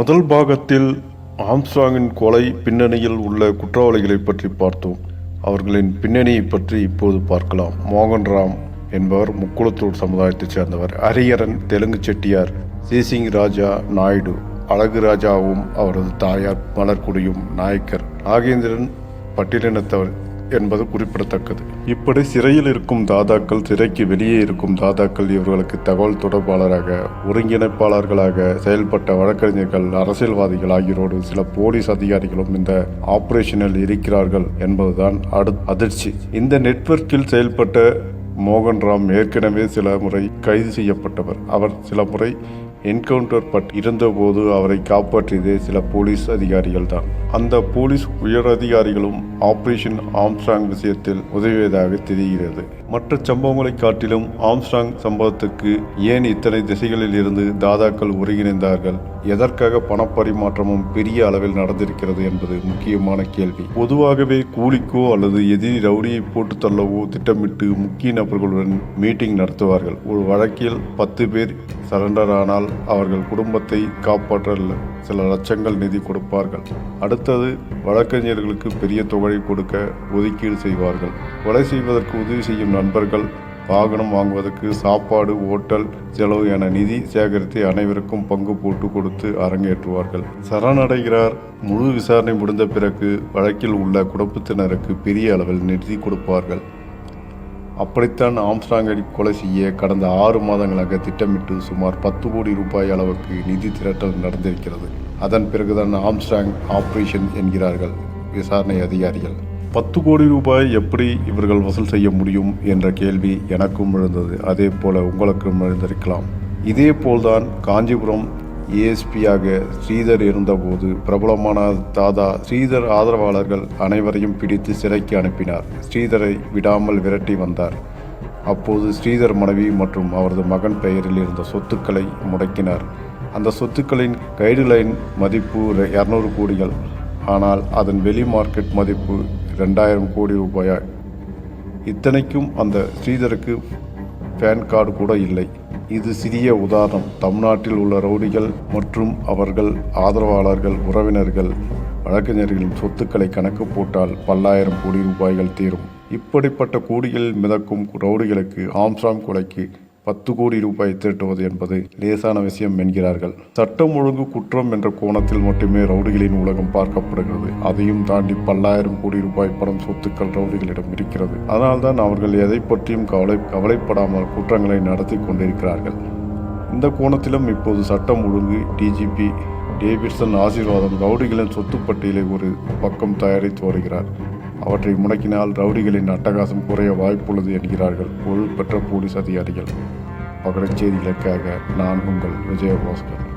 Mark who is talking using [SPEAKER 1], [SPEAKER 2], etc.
[SPEAKER 1] முதல் பாகத்தில் ஆம்ஸ்ட்ராங்கின் கொலை பின்னணியில் உள்ள குற்றவாளிகளை பற்றி பார்த்தோம். அவர்களின் பின்னணியை பற்றி இப்போது பார்க்கலாம். மோகன் ராம் என்பவர் முக்குளத்தூர் சமுதாயத்தைச் சேர்ந்தவர். ஹரியரன் தெலுங்கு செட்டியார் சீசிங் ராஜா நாயுடு அழகு ராஜாவும் அவரது தாயார் மலர்குடியும் நாயக்கர். நாகேந்திரன் பட்டியலினத்தவர். என்பது குறிப்பிடத்தக்கது. இப்படி சிறையில் இருக்கும் தாதாக்கள் சிறைக்கு வெளியே இருக்கும் தாதாக்கள் இவர்களுக்கு தகவல் தொடர்பாளராக ஒருங்கிணைப்பாளர்களாக செயல்பட்ட வழக்கறிஞர்கள் அரசியல்வாதிகள் ஆகியோரோடு சில போலீஸ் அதிகாரிகளும் இந்த ஆபரேஷனில் இருக்கிறார்கள் என்பதுதான் அடு அதிர்ச்சி. இந்த நெட்வொர்க்கில் செயல்பட்ட மோகன்ராம் ஏற்கனவே சில முறை கைது செய்யப்பட்டவர். அவர் சில முறை என்கவுண்டர் பட் இருந்தபோது அவரை காப்பாற்றியதே சில போலீஸ் அதிகாரிகள் தான் அந்த போலீஸ் உயர் அதிகாரிகளும் ஆபரேஷன் ஆம்ஸ்ட்ராங் விஷயத்தில் உதவியதாக தெரிகிறது. மற்ற சம்பவங்களை காட்டிலும் ஆம்ஸ்ட்ராங் சம்பவத்துக்கு ஏன் இத்தனை திசைகளில் இருந்து தாதாக்கள் ஒருங்கிணைந்தார்கள் எதற்காக பணப்பரிமாற்றமும் பெரிய அளவில் நடந்திருக்கிறது என்பது முக்கியமான கேள்வி. பொதுவாகவே கூலிக்கோ அல்லது எதிரி ரவுடியை போட்டு தள்ளவோ திட்டமிட்டு முக்கிய நபர்களுடன் மீட்டிங் நடத்துவார்கள். ஒரு வழக்கில் பத்து பேர் சரண்டர் ஆனால் அவர்கள் குடும்பத்தை காப்பாற்ற சில லட்சங்கள் நிதி கொடுப்பார்கள். அடுத்தது வழக்கறிஞர்களுக்கு பெரிய தொகை கொடுக்க ஒதுக்கீடு செய்வார்கள். கொலை செய்வதற்கு உதவி செய்யும் நண்பர்கள் வாகனம் வாங்குவதற்கு சாப்பாடு ஓட்டல் செலவு என நிதி சேகரித்து அனைவருக்கும் பங்கு போட்டு கொடுத்து அரங்கேற்றுவார்கள். சரணடைகிறார். முழு விசாரணை முடிந்த பிறகு வழக்கில் உள்ள குடும்பத்தினருக்கு பெரிய அளவில் நிதி கொடுப்பார்கள். அப்படித்தான் ஆம்ஸ்டாங்கடி கொலை செய்ய கடந்த ஆறு மாதங்களாக திட்டமிட்டு சுமார் பத்து கோடி ரூபாய் அளவுக்கு நிதி திரட்டல் நடந்திருக்கிறது. அதன் பிறகுதான் ஆம்ஸ்டாங் ஆப்ரேஷன் என்கிறார்கள் விசாரணை அதிகாரிகள். பத்து கோடி ரூபாய் எப்படி இவர்கள் வசூல் செய்ய முடியும் என்ற கேள்வி எனக்கும் எழுந்தது. அதே போல் உங்களுக்கும் எழுந்திருக்கலாம். இதே போல்தான் காஞ்சிபுரம் ஏஎஸ்பியாக ஸ்ரீதர் இருந்தபோது பிரபலமான தாதா ஸ்ரீதர் ஆதரவாளர்கள் அனைவரையும் பிடித்து சிறைக்கு அனுப்பினார். ஸ்ரீதரை விடாமல் விரட்டி வந்தார். அப்போது ஸ்ரீதர் மனைவி மற்றும் அவரது மகன் பெயரில் இருந்த சொத்துக்களை முடக்கினார். அந்த சொத்துக்களின் கைடுலைன் மதிப்பு இரநூறு கோடிகள். ஆனால் அதன் வெளி மார்க்கெட் மதிப்பு ரெண்டாயிரம் கோடி ரூபாயாய் இத்தனைக்கும் அந்த ஸ்ரீதருக்கு பேன் கார்டு கூட இல்லை. இது சிறிய உதாரணம். தமிழ்நாட்டில் உள்ள ரவுடிகள் மற்றும் அவர்கள் ஆதரவாளர்கள் உறவினர்கள் வழக்கறிஞர்களின் சொத்துக்களை கணக்கு போட்டால் பல்லாயிரம் கோடி ரூபாய்கள் தீரும். இப்படிப்பட்ட கோடிகளில் மிதக்கும் ரவுடிகளுக்கு ஆம்சாம் கொலைக்கு பத்து கோடி ரூபாய் திரட்டுவது என்பது லேசான விஷயம் என்கிறார்கள். சட்டம் ஒழுங்கு குற்றம் என்ற கோணத்தில் மட்டுமே ரவுடிகளின் உலகம் பார்க்கப்படுகிறது. அதையும் தாண்டி பல்லாயிரம் கோடி ரூபாய் பணம் சொத்துக்கள் ரவுடிகளிடம் இருக்கிறது. அதனால்தான் அவர்கள் எதை பற்றியும் கவலை கவலைப்படாமல் குற்றங்களை நடத்தி கொண்டிருக்கிறார்கள். இந்த கோணத்திலும் இப்போது சட்டம் ஒழுங்கு டிஜிபி டேவிட்சன் ஆசீர்வாதம் ரவுடிகளின் சொத்து பட்டியலை ஒரு பக்கம் தயாரித்து வருகிறார். அவற்றை முடக்கினால் ரவுடிகளின் அட்டகாசம் குறைய வாய்ப்புள்ளது என்கிறார்கள் பொருள் பெற்ற போலீஸ் அதிகாரிகள். பகடச் செய்திகளுக்காக நான் உங்கள் விஜயபாஸ்கர்.